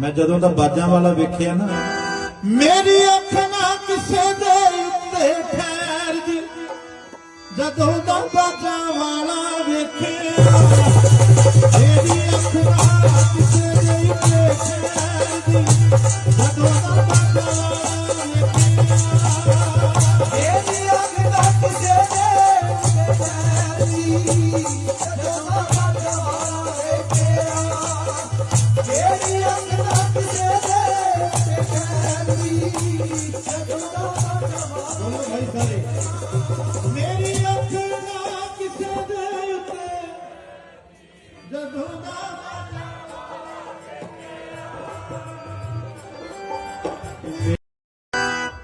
ਮੈਂ ਜਦੋਂ ਦਾ ਬਾਜਾਂ ਵਾਲਾ ਵੇਖਿਆ ਨਾ, ਮੇਰੀ ਅੱਖ ਨਾ ਕਿਸੇ ਦੇ ਉੱਤੇ ਠਹਿਰਦੀ ਜਦੋਂ ਦਾ ਬਾਜਾਂ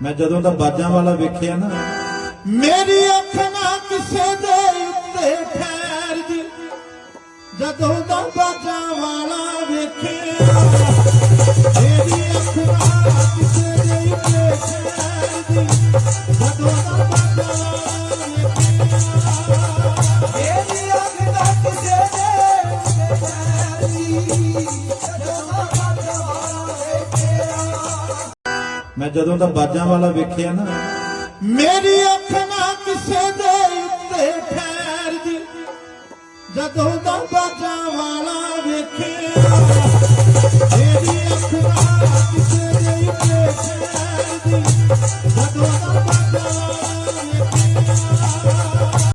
ਮੈਂ ਜਦੋਂ ਦਾ ਬਾਜਾਂ ਵਾਲਾ ਵੇਖਿਆ ਨਾ ਮੇਰੀ ਅੱਖ ਨਾ ਕਿਸੇ ਦੇ ਉੱਤੇ ਠਹਿਰਦੀ ਜਦੋਂ ਦਾ ਬਾਜਾਂ ਵਾਲਾ ਮੈਂ ਜਦੋਂ ਦਾ ਬਾਜਾਂ ਵਾਲਾ ਵੇਖਿਆ ਨਾ, ਮੇਰੀ ਅੱਖ ਨਾ ਕਿਸੇ ਦੇ ਉੱਤੇ ਠਹਿਰਦੀ ਜਦੋਂ ਦਾ ਬਾਜ